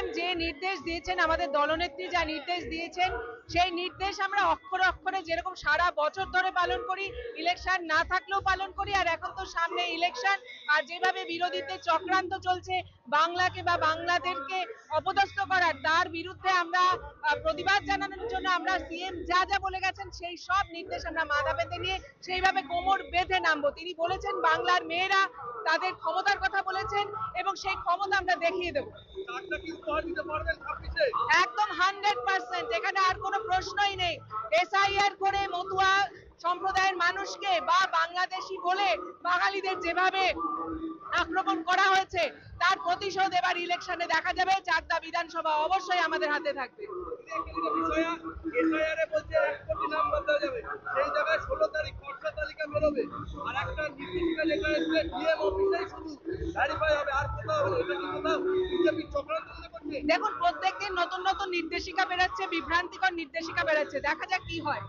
CM যে নির্দেশ দিয়েছেন, আমাদের দলনেত্রী যা নির্দেশ দিয়েছেন, সেই নির্দেশ আমরা অক্ষরে অক্ষরে যেরকম সারা বছর ধরে পালন করি ইলেকশন না থাকলেও পালন করি, আর এখন তো সামনে ইলেকশন আর যেভাবে বিরোধীদের চক্রান্ত চলছে, বাংলাকে বা বাংলাদেশকে অপদস্থ করার, তার বিরুদ্ধে আমরা প্রতিবাদ জানানোর জন্য আমরা সিএম যা যা বলে গেছেন, সেই সব নির্দেশ আমরা মাথা পেতে নিয়ে সেইভাবে কোমর বেঁধে নামবো। তিনি বলেছেন, বাংলার মেয়েরা তাদের ক্ষমতার কথা এবং সেই ক্ষমতা আমরা দেখিয়ে দেবো। একদম হান্ড্রেড পার্সেন্ট। এখানে আর কোনো প্রশ্নই নেই। এসআইআর করে মতুয়া সম্প্রদায়ের মানুষকে বা বাংলাদেশি বলে বাঙালিদের যেভাবে আক্রমণ করা হয়েছে তার প্রতিশোধ এবার ইলেকশনে দেখা যাবে। চাকদা বিধানসভা অবশ্যই আমাদের হাতে থাকবে। সেই জায়গায় ষোলো তারিখ খরচা তালিকা বেরোবে। আর একটা লেখা এসে ডিএম অফিসেই দেখুন প্রত্যেকদিন নতুন নতুন নির্দেশিকা বেরোচ্ছে বিভ্রান্তিকর নির্দেশিকা বেরোচ্ছে। দেখা যাক কি হয়।